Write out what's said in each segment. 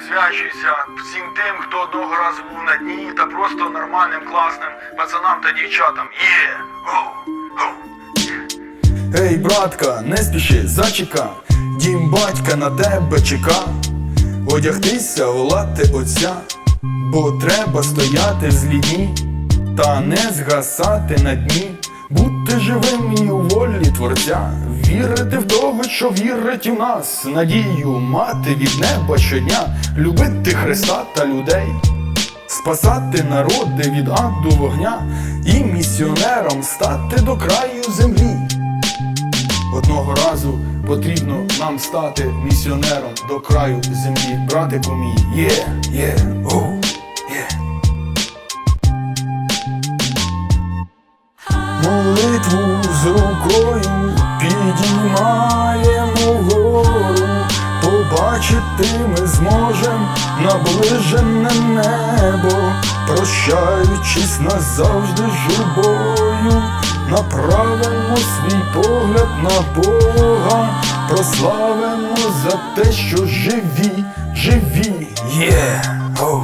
присвячується всім тим, хто одного разу був на дні, та просто нормальним, класним пацанам та дівчатам. Є! Ей, братка, не спіши, зачека, дім батька на тебе чека. Одягтися, волати отця, бо треба стояти в зліні, та не згасати на дні, бути живим і у волі творця, вірити в того, що вірить у нас, надію мати від неба щодня, любити Христа та людей. Спасати народи від аду вогня і місіонером стати до краю землі. Одного разу потрібно нам стати місіонером до краю землі. Братику мій, є, є, оу. Молитву з рукою зможем наближене небо, прощаючись назавжди журбою, направимо свій погляд на Бога, прославимо за те, що живі, живі є. Оу.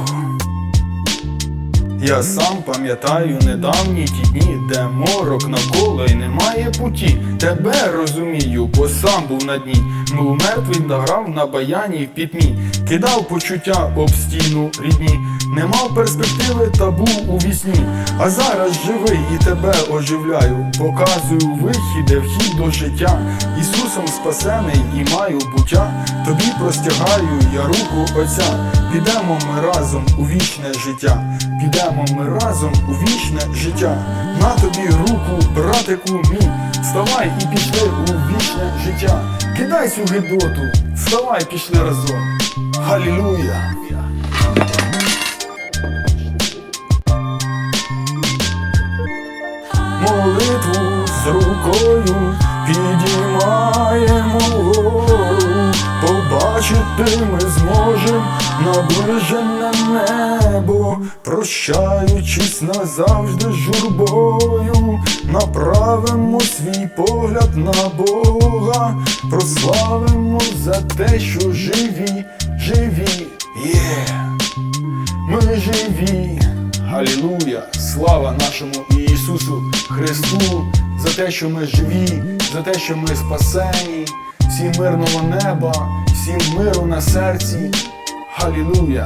Я сам пам'ятаю недавні ті дні, де морок навколо і немає путі. Тебе розумію, бо сам був на дні. Був мертвий та грав на баяні в пітьмі, кидав почуття об стіну рідні, не мав перспективи та був у вісні. А зараз живий і тебе оживляю, показую вихід, де вхід до життя. Ісусом спасений і маю буття. Тобі простягаю я руку Отця. Підемо ми разом у вічне життя. Підемо ми разом у вічне життя. На тобі руку, братику мій. Вставай і пішли у вічне життя. Кидай цю гидоту, вставай, пішли разом. Халілуя! Молитву з рукою підіймаємо вгору, побачити ми зможем наближене небо, прощаючись назавжди журбою, направимо свій погляд на Бога, прославимо за те, що живі, живі є. Ми живі. Алілуя! Слава нашому Ісусу Христу за те, що ми живі, за те, що ми спасені, всім мирного неба, всім миру на серці. Алілуя!